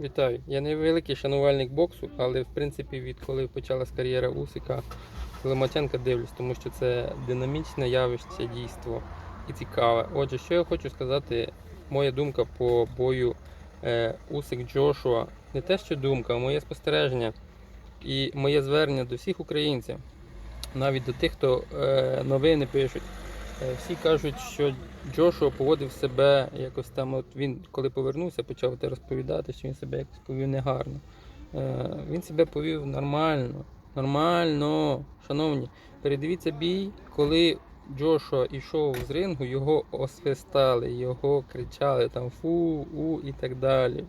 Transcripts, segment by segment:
Вітаю. Я не великий шанувальник боксу, але в принципі відколи почалась кар'єра Усика, Ломаченка дивлюсь, тому що це динамічне явище, дійство і цікаве. Отже, що я хочу сказати, моя думка по бою е, Усик Джошуа. Не те, що думка, а моє спостереження і моє звернення до всіх українців, навіть до тих, хто е, новини пишуть. Е, Всі кажуть, що Джошуа поводив себе якось там. От він, коли повернувся, почав те розповідати, що він себе якось повів негарно. Е, Він себе повів нормально. Нормально, шановні, передивіться бій, коли Джошуа йшов з рингу, його освистали, його кричали там фу, у і так далі.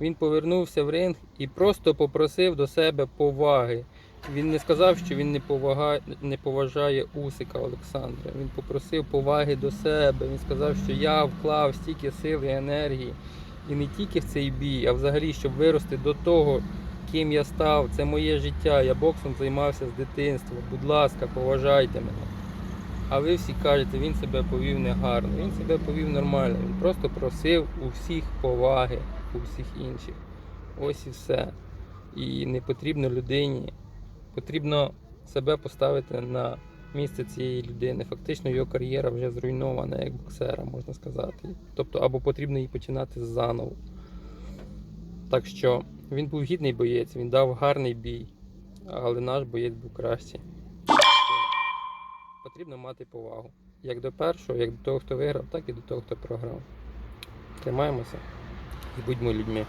Він повернувся в ринг і просто попросив до себе поваги. Він не сказав, що він не, повага... не поважає Усика Олександра. Він попросив поваги до себе. Він сказав, що я вклав стільки сили і енергії. І не тільки в цей бій, а взагалі, щоб вирости до того, ким я став. Це моє життя. Я боксом займався з дитинства. Будь ласка, поважайте мене. А ви всі кажете, він себе повів негарно. Він себе повів нормально. Він просто просив у всіх поваги, у всіх інших. Ось і все. І не потрібно людині потрібно себе поставити на місце цієї людини. Фактично його кар'єра вже зруйнована як боксера, можна сказати. Тобто, або потрібно її починати заново. Так що він був гідний боєць, він дав гарний бій, але наш боєць був кращий. Потрібно мати повагу. Як до першого, як до того, хто виграв, так і до того, хто програв. Тримаємося і будьмо людьми.